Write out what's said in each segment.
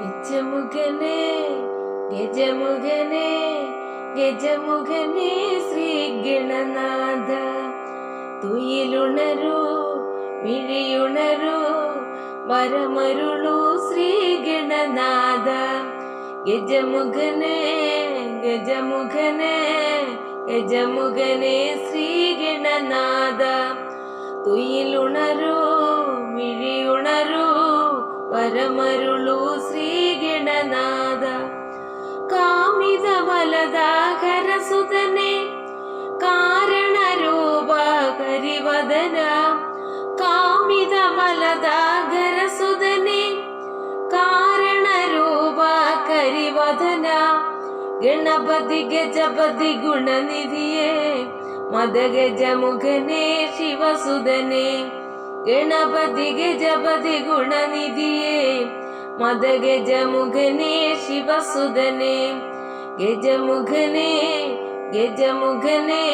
ഗജമുഖനെ ഗജമുഖനെ ഗജമുഖനെ Shri ഗണനാഥ. തുയിലുണരൂ മിഴിയുണരൂ വരമരുളൂ Shri ഗണനാഥ. ഗജമുഖനെ ഗജമുഖനെ ഗജമുഖനെ Shri ഗണനാഥ. തുയിലുണരൂ മിഴിയുണരൂ വരമരുളൂ ശ്രീഗണനാഥ. Kamitha വലതാകരസുതനെ കാരണരൂപ കരിവദന Kamitha വലതാകരസുതനെ കാരണരൂപ കരിവദന Ganapathi Gajapati ഗുണനിധിയേ മദഗജമുഖനെ ശിവസുതനെ. Ganapathi Gajapati ഗുണനിധിയേ മദഗജമുഖനെ ശിവസുതനെ ഗജമുഖനേ ഗജമുഖനേ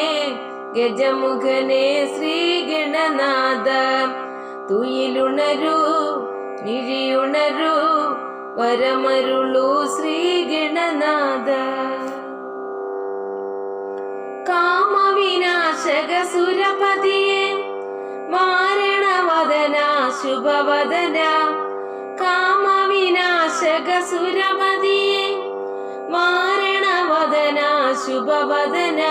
ഗജമുഖനേ Shri ഗണനാഥ തുയിലുണരൂ നിഴിയുണരൂ വരമരുളൂ Shri ഗണനാഥ കാമവിനാശക സുരപതിയെ ശുഭവദന. കാമവിനാശക സുരപതിയെ വാരണവദന ശുഭവദന.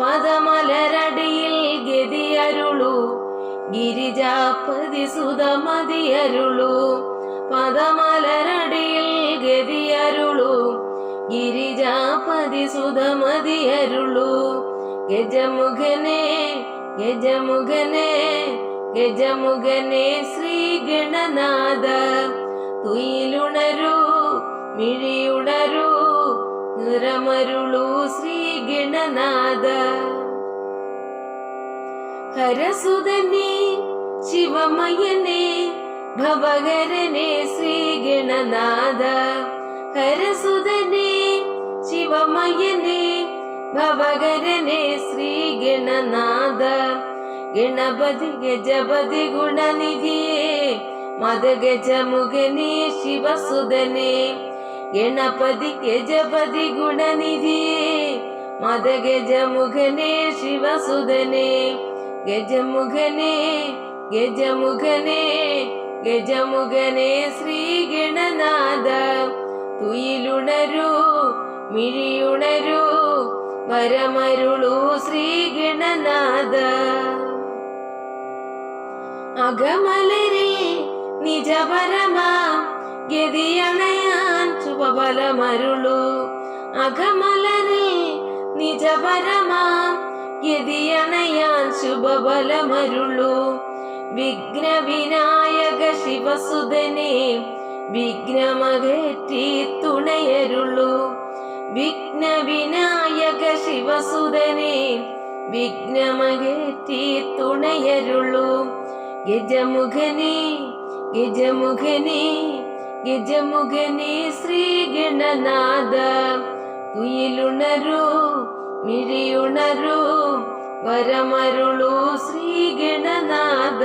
പദമലരടിയിൽ ഗതിയരുളു. ഗിരിജാപതി സുതമതിയരുളു പദമലരടിയിൽ ഗതിയരുളു. ഗിരിജാപതി സുതമതിയരുളു ഗജമുഖനെ ഗജമുഖനെ ഗജമുഖനെ ശ്രീഗണനാഥ തുയിലുണരൂ മിഴിയുണരൂ നിറമരുളൂ ശ്രീഗണനാഥ ഹരസുതനേ ശിവമയനെ ഭവകരനെ ശിവമയനേ ഹരസുതനെ ശിവമയനെ ഭവകരനെ Shri ഗണനാഥ. Ganapathi Gajapati ഗുണനിധിയേ മദഗജമുഖനെ ശിവസുതനെ Ganapathi Gajapati ഗുണനിധിയേ മദഗജമുഖനെ ശിവസുതനെ ഗജമുഖനെ ഗജമുഖനെ ഗജമുഖനെ Shri ഗണനാഥ. തുയിലുണരൂ മിഴിയുണരൂ വരമരുളൂ Shri ഗണനാഥ. അകമലരെ നിജപരമാ ഗതിയണയാൻ ശുഭഫലമരുളു. അകമലരെ നിജപരമാ ഗതിയണയാൻ ശുഭഫലമരുളു. വിഘ്ന Vinayaka ശിവസുതനെ വിഘ്നമകറ്റി തുണയരുളു. വിഘ്ന Vinayaka ശിവസുതനെ വിഘ്നമകറ്റി തുണയരുളു. ഗജമുഖനെ ഗജമുഖനെ ഗജമുഖനെ Shri ഗണനാഥ. തുയിലുണരൂ മിഴിയുണരൂ വരമരുളൂ Shri ഗണനാഥ.